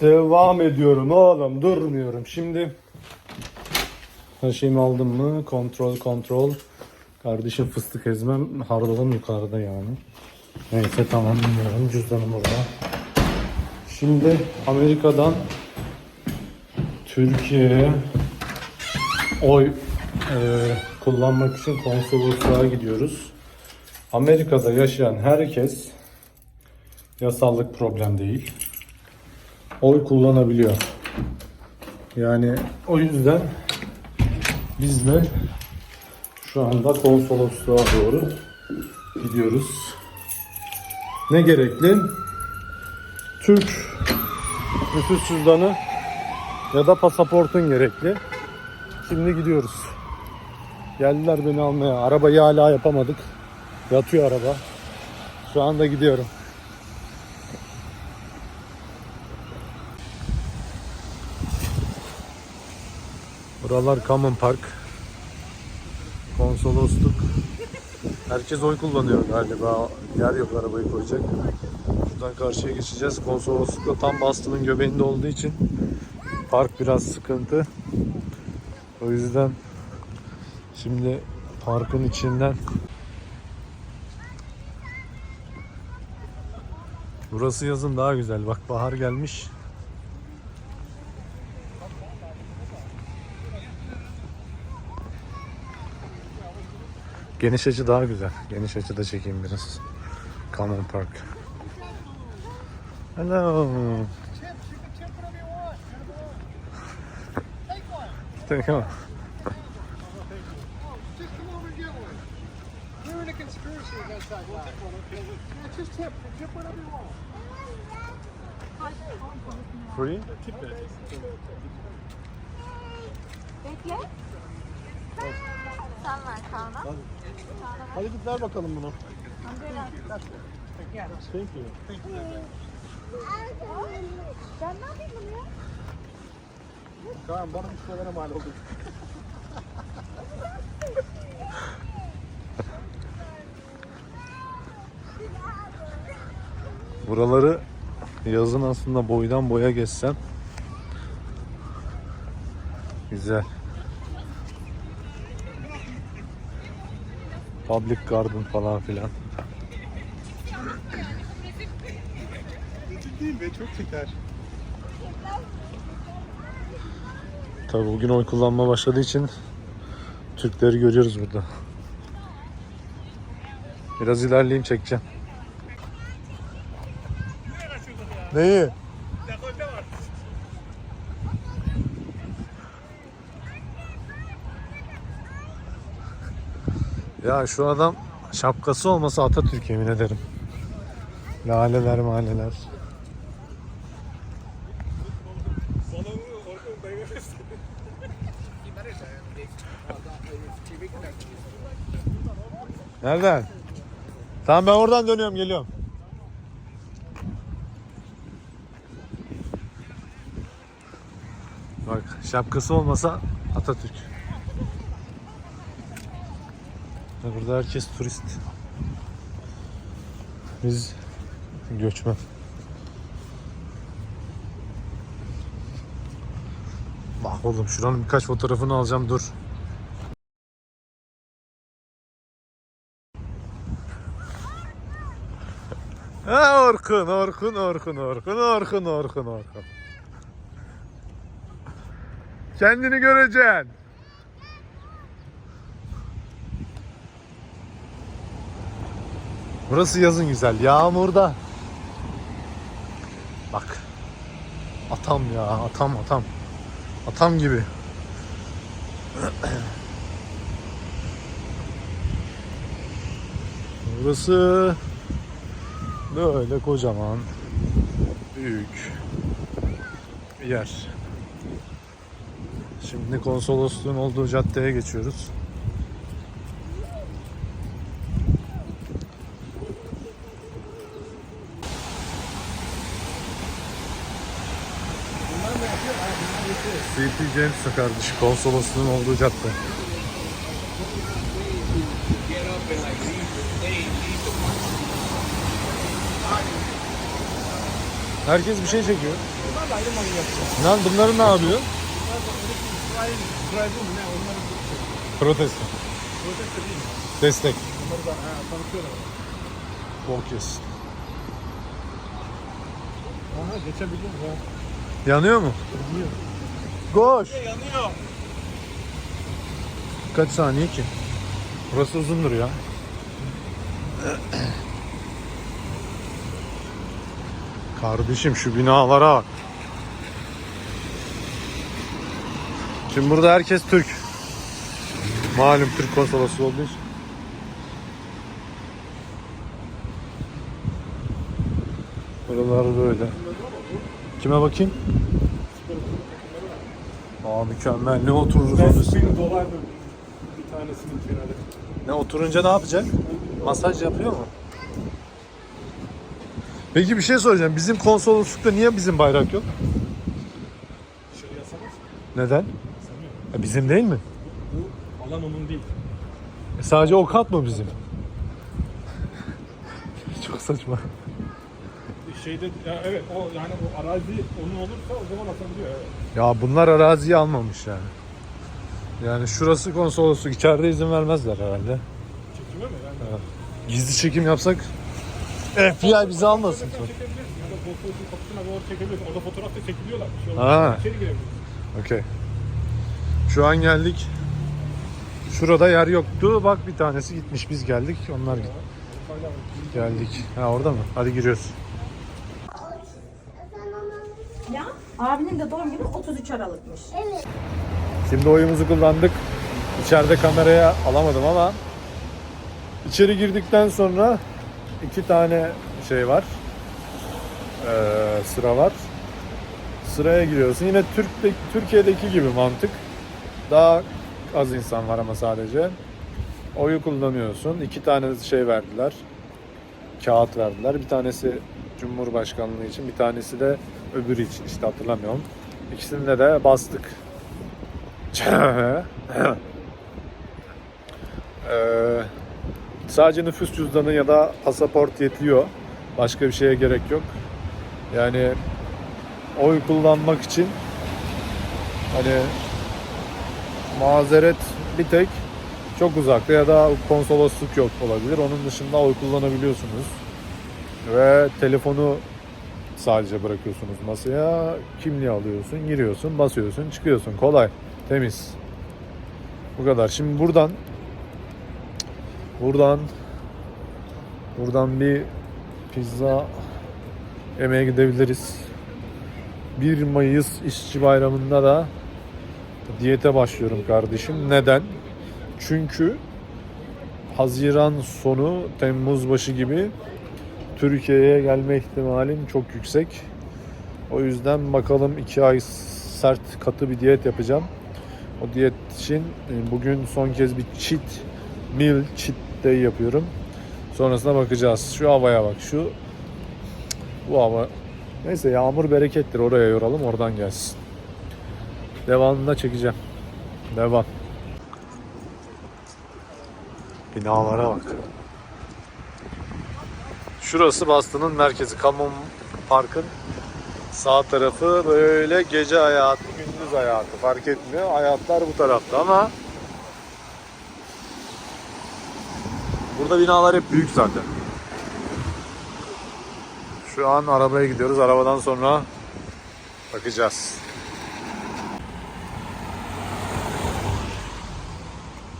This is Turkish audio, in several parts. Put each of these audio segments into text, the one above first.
Devam ediyorum oğlum durmuyorum. Şimdi her şeyimi aldım mı? Kontrol kontrol. Kardeşim fıstık ezmem hardalım yukarıda yani. Neyse tamam bilmiyorum cüzdanım burada. Şimdi Amerika'dan Türkiye'ye oy e, kullanmak için konsolosluğa gidiyoruz. Amerika'da yaşayan herkes yasallık problem değil. Oy kullanabiliyor. Yani o yüzden biz de şu anda konsolosluğa doğru gidiyoruz. Ne gerekli? Türk nüfus cüzdanı ya da pasaportun gerekli. Şimdi gidiyoruz. Geldiler beni almaya. Arabayı hala yapamadık. Yatıyor araba. Şu anda gidiyorum. Buralar Common Park. Konsolosluk. Herkes oy kullanıyor galiba. Yer yok arabayı koyacak. Buradan karşıya geçeceğiz. Konsolosluk da tam Boston'ın göbeğinde olduğu için park biraz sıkıntı. O yüzden şimdi parkın içinden Burası yazın daha güzel. Bak bahar gelmiş. Geniş açı daha güzel. Geniş açıda çekeyim biraz. Common Park. Hello. Take one. Just tip. Free? Bekle. Sen ver Kaan'a. Hadi git ver bakalım bunu. Thank you. Ben ne yapayım bunu ya? Tamam bana bir şeylere mal olduk. Buraları yazın aslında boydan boya geçsem güzel. Public garden falan filan. Değil be çok çeker. Tabii bugün oy kullanma başladığı için Türkleri görüyoruz burada. Biraz ilerleyeyim çekeceğim. Neyi? Ya şu adam şapkası olmasa Atatürk yemin ederim. Laleler maleler. Nereden? Tamam ben oradan dönüyorum geliyorum. Bak şapkası olmasa Atatürk. Ya Burada herkes turist. Biz göçmen. Bak oğlum şuranın birkaç fotoğrafını alacağım dur. Ha Orkun, Orkun, Orkun, Orkun, Orkun, Orkun, Orkun. Kendini göreceksin. Burası yazın güzel. Yağmurda. Bak. Atam ya, atam, atam. Atam gibi. Burası böyle kocaman büyük bir yer. Şimdi konsolosluğun olduğu caddeye geçiyoruz. CP James kardeşi konsolosluğun olduğu cadde. Herkes bir şey çekiyor. Lan bunları ne yapıyor? Protesto. protesto değil mi? Destek. Onları da ha, tanıtıyorlar. Bok yesin. Aha geçebiliyor mu? Yanıyor mu? Yanıyor. Koş. Yanıyor. Kaç saniye ki? Burası uzundur ya. Kardeşim şu binalara bak. Şimdi burada herkes Türk. Malum Türk konsolosu olduğu için. Buralar böyle. Kime bakayım? Aa mükemmel. Ne otururuz onun üstüne? 5000 dolar bir tanesinin kenarı. Ne oturunca ne yapacak? Masaj yapıyor mu? Peki bir şey soracağım. Bizim konsoloslukta niye bizim bayrak yok? Dışarı yasamaz. Neden? Yasamıyor. E bizim değil mi? Bu alan onun değil. E sadece o kat mı bizim? Çok saçma. Şeyde ya evet o yani o arazi onun olursa o zaman atabiliyor evet. Ya bunlar araziyi almamış yani. Yani şurası konsolosluk. içeride izin vermezler herhalde. Çekime mi? Yani Evet. Gizli çekim yapsak FBI bizi almasın. Orada fotoğraf da çekiliyorlar. Şey Ha. Okey. Şu an geldik. Şurada yer yoktu. Bak bir tanesi gitmiş. Biz geldik. Onlar gitti. Hala Geldik. Ha orada mı? Hadi giriyoruz. Ya abinin de doğum günü 33 Aralık'mış. Şimdi oyumuzu kullandık. İçeride kameraya alamadım ama içeri girdikten sonra iki tane şey var. Ee, sıra var. Sıraya giriyorsun. Yine Türk'te, Türkiye'deki gibi mantık. Daha az insan var ama sadece. Oyu kullanıyorsun. İki tane şey verdiler. Kağıt verdiler. Bir tanesi Cumhurbaşkanlığı için, bir tanesi de öbürü için. İşte hatırlamıyorum. İkisinde de bastık. Ee, sadece nüfus cüzdanı ya da pasaport yetiyor. Başka bir şeye gerek yok. Yani oy kullanmak için hani mazeret bir tek çok uzakta ya da konsolosluk yok olabilir. Onun dışında oy kullanabiliyorsunuz. Ve telefonu sadece bırakıyorsunuz masaya. Kimliği alıyorsun, giriyorsun, basıyorsun, çıkıyorsun. Kolay, temiz. Bu kadar. Şimdi buradan buradan buradan bir pizza yemeğe gidebiliriz. 1 Mayıs İşçi Bayramı'nda da diyete başlıyorum kardeşim. Neden? Çünkü Haziran sonu Temmuz başı gibi Türkiye'ye gelme ihtimalim çok yüksek. O yüzden bakalım 2 ay sert katı bir diyet yapacağım. O diyet için e, bugün son kez bir cheat meal cheat day yapıyorum. Sonrasına bakacağız. Şu havaya bak. Şu bu hava. Neyse yağmur berekettir. Oraya yoralım. Oradan gelsin. Devamında çekeceğim. Devam. Binalara bak. Şurası Boston'ın merkezi. Common Park'ın sağ tarafı böyle gece hayatı, gündüz hayatı fark etmiyor. Hayatlar bu tarafta ama burada binalar hep büyük zaten. Şu an arabaya gidiyoruz. Arabadan sonra bakacağız.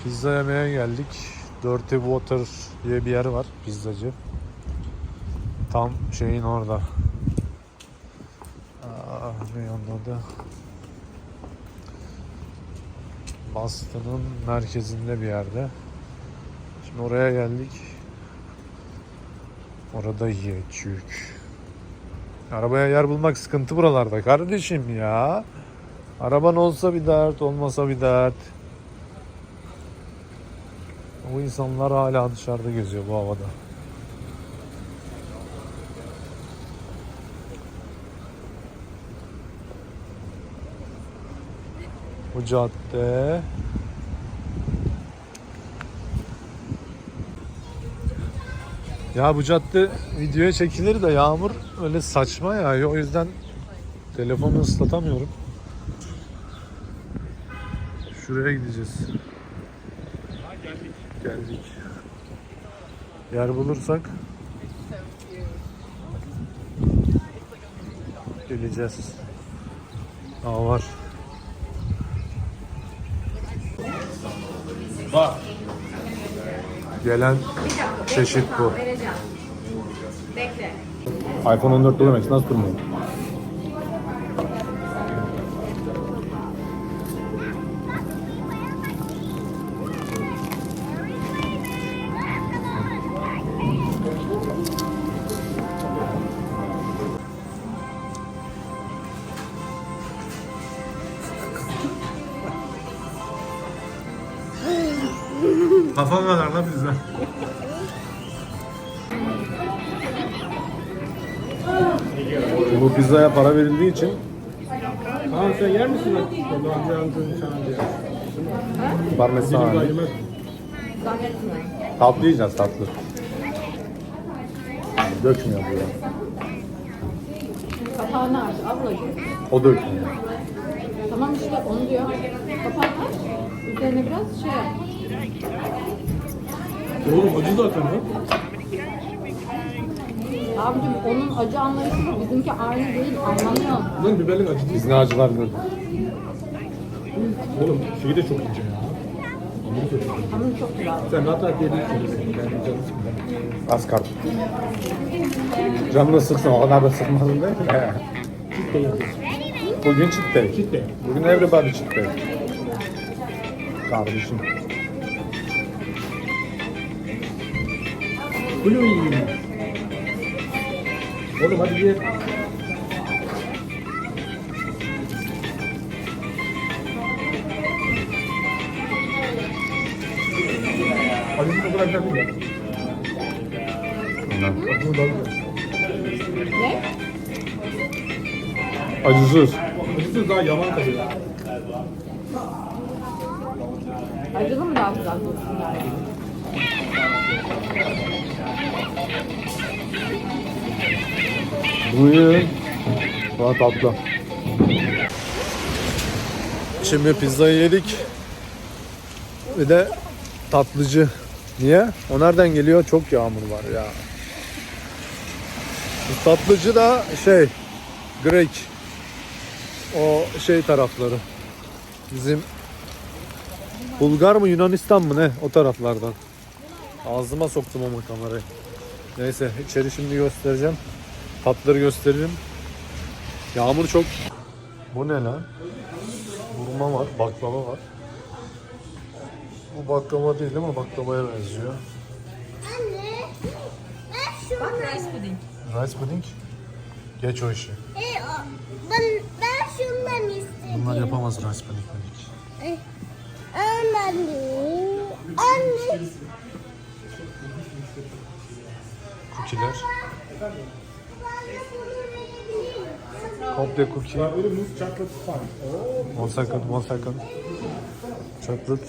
Pizza yemeye geldik. Dirty Water diye bir yer var pizzacı. Tam şeyin orada. Aa, ne anladı? Boston'ın merkezinde bir yerde. Şimdi oraya geldik. Orada yiyecek. Arabaya yer bulmak sıkıntı buralarda kardeşim ya. Araban olsa bir dert, olmasa bir dert. O insanlar hala dışarıda geziyor bu havada. Bu cadde Ya bu cadde videoya çekilir de yağmur öyle saçma ya o yüzden Telefonu ıslatamıyorum. Şuraya gideceğiz. Geldik. Yer bulursak geleceğiz. Aa var. Bak. Gelen çeşit bu. Bekle. iPhone 14 Pro Max nasıl durmuyor? Kafan kadar lan bizden. Bu pizzaya para verildiği için Kaan sen yer misin? Parmesan. Tatlı yiyeceğiz tatlı. Dökmüyor bu ya. Kapağını aç ablacığım. O dökmüyor. Tamam işte onu diyor. Kapağını aç. Üzerine biraz şey yap. Oğlum acı zaten ha. Abicim onun acı anlayışı bu. Bizimki aynı değil. Anlamıyor. Lan biberlik acı değil. Biz ne acılar ne? Oğlum şeyi de çok ince ya. Hamuru da çok ince. Hamur çok güzel. Sen rahat rahat yiyebilirsin. Ben canım sıkıldı. Az kart. Canını sıksın o kadar da sıkmasın değil mi? Yapıyorsun. Bugün. Cheat day. Bugün everybody day. Kardeşim. Blue Oğlum hadi ye. Acısı o kadar güzel değil mi? Güzel. Ne? Acısız. Acısı daha yavan tabii. Acılı mı daha güzel dursun yani? Buyurun. Bana tatlı. Şimdi pizzayı yedik. Bir de tatlıcı. Niye? O nereden geliyor? Çok yağmur var ya. Bu tatlıcı da şey Grek. O şey tarafları. Bizim Bulgar mı Yunanistan mı ne? O taraflardan. Ağzıma soktum ama kamerayı. Neyse içeri şimdi göstereceğim. Tatları gösteririm. Yağmur çok. Bu ne lan? Burma var, baklava var. Bu baklava değil ama baklavaya benziyor. Anne, ben şunu, Bak rice pudding. Rice pudding. Geç o işi. e, o- ben, ben şundan istedim. Bunlar yapamaz rice pudding. pudding. E, Anne, ben de miyim? Komple cookie. One second, one second. Chocolate.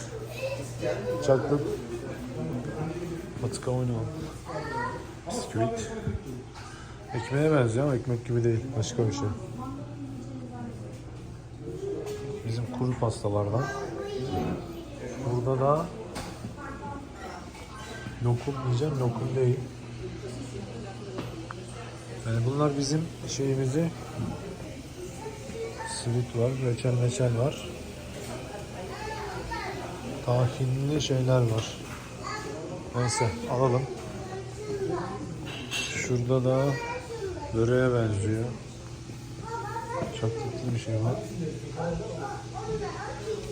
Chocolate. What's going on? Biscuit. Ekmeğe benziyor ama ekmek gibi değil. Başka bir şey. Bizim kuru pastalardan. Burada da lokum diyeceğim, lokum değil. Yani bunlar bizim şeyimizi Sweet var, reçel meçel var. Tahinli şeyler var. Neyse alalım. Şurada da böreğe benziyor. Çaklıklı bir şey var.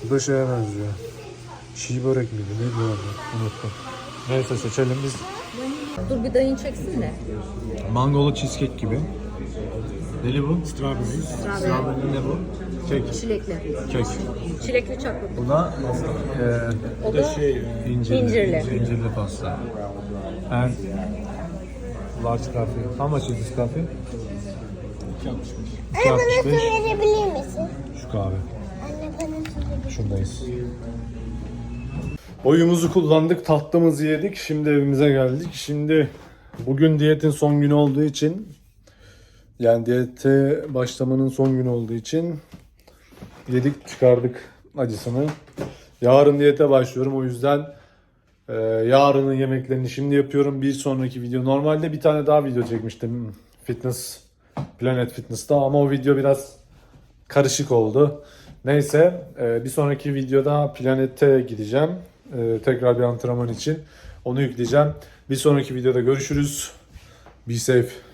Bu da şeye benziyor. Çiğ börek miydi? Neydi o? Unuttum. Neyse seçelim biz. Dur bir dayın çeksin de. Mangolu cheesecake gibi. Neli bu? Strawberry. Strawberry ne bu? Kek. Çilekli. Kek. Çilekli çaklı. Bu da eee O da şey, e, İncirli. İncirli. İncirli pasta. And large coffee. How much is this coffee? Anne bana su 2.65. verebilir misin? Şu kahve. Anne bana su verebilir Şuradayız. Oyumuzu kullandık, tatlımızı yedik. Şimdi evimize geldik. Şimdi bugün diyetin son günü olduğu için Yani diyete başlamanın son günü olduğu için yedik çıkardık acısını. Yarın diyete başlıyorum o yüzden e, yarının yemeklerini şimdi yapıyorum. Bir sonraki video normalde bir tane daha video çekmiştim fitness Planet Fitness'ta ama o video biraz karışık oldu. Neyse e, bir sonraki videoda Planet'e gideceğim. E, tekrar bir antrenman için. Onu yükleyeceğim. Bir sonraki videoda görüşürüz. Be safe.